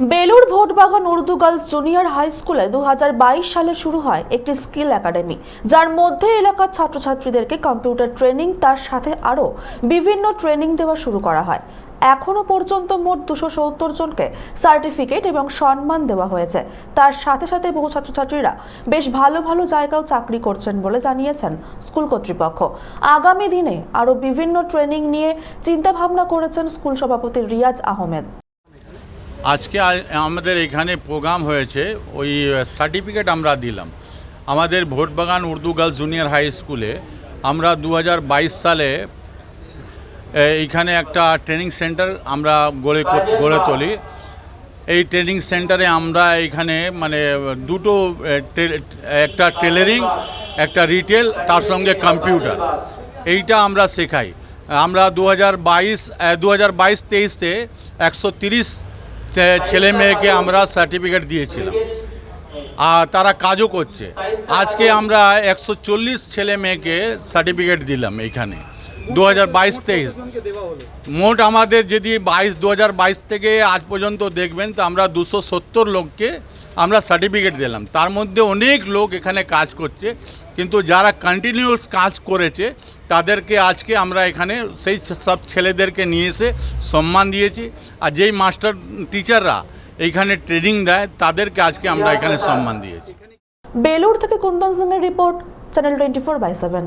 Belur Bhotbagan Urdu girls junior high স্কুলে দু হাজার বাইশ সালে শুরু হয় একটি স্কিল একাডেমি, যার মধ্যে এলাকার ছাত্রছাত্রীদেরকে কম্পিউটার ট্রেনিং, তার সাথে আরও বিভিন্ন ট্রেনিং দেওয়া শুরু করা হয়। এখনও পর্যন্ত মোট দুশো সত্তর জনকে সার্টিফিকেট এবং সম্মান দেওয়া হয়েছে। তার সাথে সাথে বহু ছাত্রছাত্রীরা বেশ ভালো ভালো জায়গাও চাকরি করছেন বলে জানিয়েছেন স্কুল কর্তৃপক্ষ। আগামী দিনে আরও বিভিন্ন ট্রেনিং নিয়ে চিন্তাভাবনা করেছেন স্কুল সভাপতি রিয়াজ আহমেদ। আজকে আমাদের এখানে প্রোগ্রাম হয়েছে, ওই সার্টিফিকেট আমরা দিলাম। আমাদের Bhotbagan Urdu girls junior high স্কুলে আমরা দু হাজার বাইশ সালে এইখানে একটা ট্রেনিং সেন্টার আমরা গড়ে গড়ে তুলি। এই ট্রেনিং সেন্টারে আমরা এখানে মানে দুটো একটা টেলারিং, একটা রিটেল, তার সঙ্গে কম্পিউটার। এইটা আমরা শেখাই। আমরা দু হাজার বাইশ দু হাজার বাইশ তেইশে একশো তিরিশ ছেলে মেয়েকে আমরা সার্টিফিকেট দিয়েছিলাম। আর তারা কাজও করছে। আজকে আমরা একশো চল্লিশ ছেলে মেয়েকে সার্টিফিকেট দিলাম এইখানে দু হাজার বাইশ তেইশ। মোট আমাদের যদি বাইশ, দু বাইশ থেকে আজ পর্যন্ত দেখবেন, তো আমরা দুশো সত্তর লোককে আমরা সার্টিফিকেট দিলাম। তার মধ্যে অনেক লোক এখানে কাজ করছে, কিন্তু যারা কন্টিনিউয়াস কাজ করেছে, তাদেরকে আজকে আমরা এখানে সেই সব ছেলেদেরকে নিয়ে এসে সম্মান দিয়েছি। আর যেই মাস্টার টিচাররা এইখানে ট্রেনিং দেয়, তাদেরকে আজকে আমরা এখানে সম্মান দিয়েছি। বেলুর থেকে কুন্দন সিংয়ের report, channel twenty four by seven.